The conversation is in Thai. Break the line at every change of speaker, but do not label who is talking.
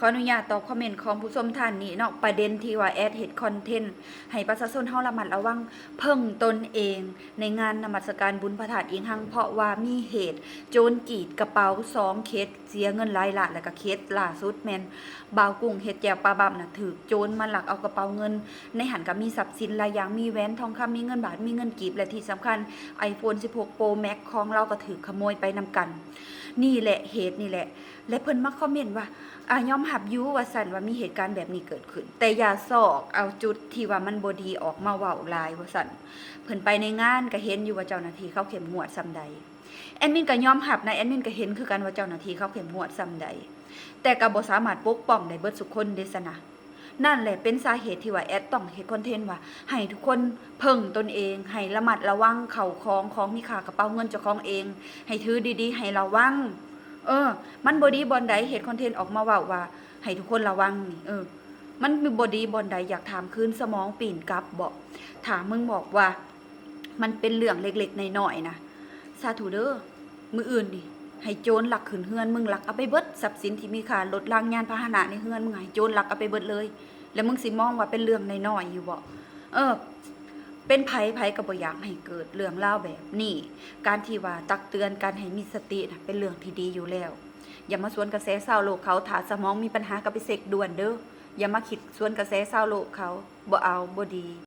ขออนุญาตตอบคอมเมนต์ของผู้ชมท่านนี้เนาะประเด็นที่ว่าแอดเฮ็ดคอนเทนต์ให้ประชาชนเฮาระมัดระวังเพิ่งตนเอง ในงานนมัสการบุญพระธาตุอิงหังเพราะว่ามีเหตุ โจรกีดกระเป๋า2เคสเสียเงินหลายล้านแล้วก็เคสล่าสุดแมนบ่าวกุ้งเฮ็ดแจวปลาบํน่ะถูกโจรมาหลักเอากระเป๋าเงิน ในหันก็มีทรัพย์สินหลายอย่างมีแหวนทองคำมีเงินบาทมีเงินกีบและที่สำคัญ iPhone 16 Pro Max ของเราก็ถูกขโมยไปนำกัน นี่แหละเหตุนี่แหละ และเพิ่นมาคอมเมนต์ว่าอ่ายอมหับยูว่าสันว่ามีเหตุการณ์แบบนี้เกิดขึ้น แต่อย่าซอกเอาจุดที่ว่ามันบดีออกมาเว้าลายว่าสันเพิ่นไปในงานก็เห็นอยู่ว่าเจ้าหน้าที่เขาเข้มงวดซำใดแอดมินก็ยอมหับนะแอดมินก็เห็นคือกันว่าเจ้าหน้าที่เขาเข้มงวดซำใด แต่ก็บ่สามารถปกป้องได้เบิดทุคนเดะซะนะนั่นแหละเป็นสาเหตุที่ว่าแอดต้องเฮ็ดคอนเทนต์ว่าให้ทุกคนเพิ่งตนเอง ให้ระมัดระวังเข่าของของมีค่ากระเป๋าเงินเจ้าของเอง ให้ถือดีๆ ให้ระวัง เออ มันบอดีบอลใดเห็ดคอนเทนต์ออกมาว่าว่า ให้ทุกคนระวังนี่เออ มันมีบอดีบอลใดอยากถามคืนสมองปีนกลับบอกถามมึงบอกว่า มันเป็นเรื่องเล็กๆน้อยๆนะสาธุเด้อมืออื่นดิให้โจรหลักขืนเฮือนมึงหลักเอาไปเบิดทรัพย์สินที่มีค่ารถลางยานพาหนะในเฮือนมึงให้โจรหลักเอาไปเบิดเลย แล้วมึงสิมองว่าเป็นเรื่องน้อยๆอยู่บ่เออ เป็นไผไผก็บ่อยากให้เกิดเรื่องเล่าแบบนี้ การที่ว่าตักเตือนการให้มีสตินะเป็นเรื่องที่ดีอยู่แล้ว อย่ามาสวนกระแสเศร้าโลกเขาถาสมองมีปัญหาก็ไปเสกด่วนเด้ออย่ามาคิดสวนกระแสเศร้าโลกเขาบ่เอาบ่ดี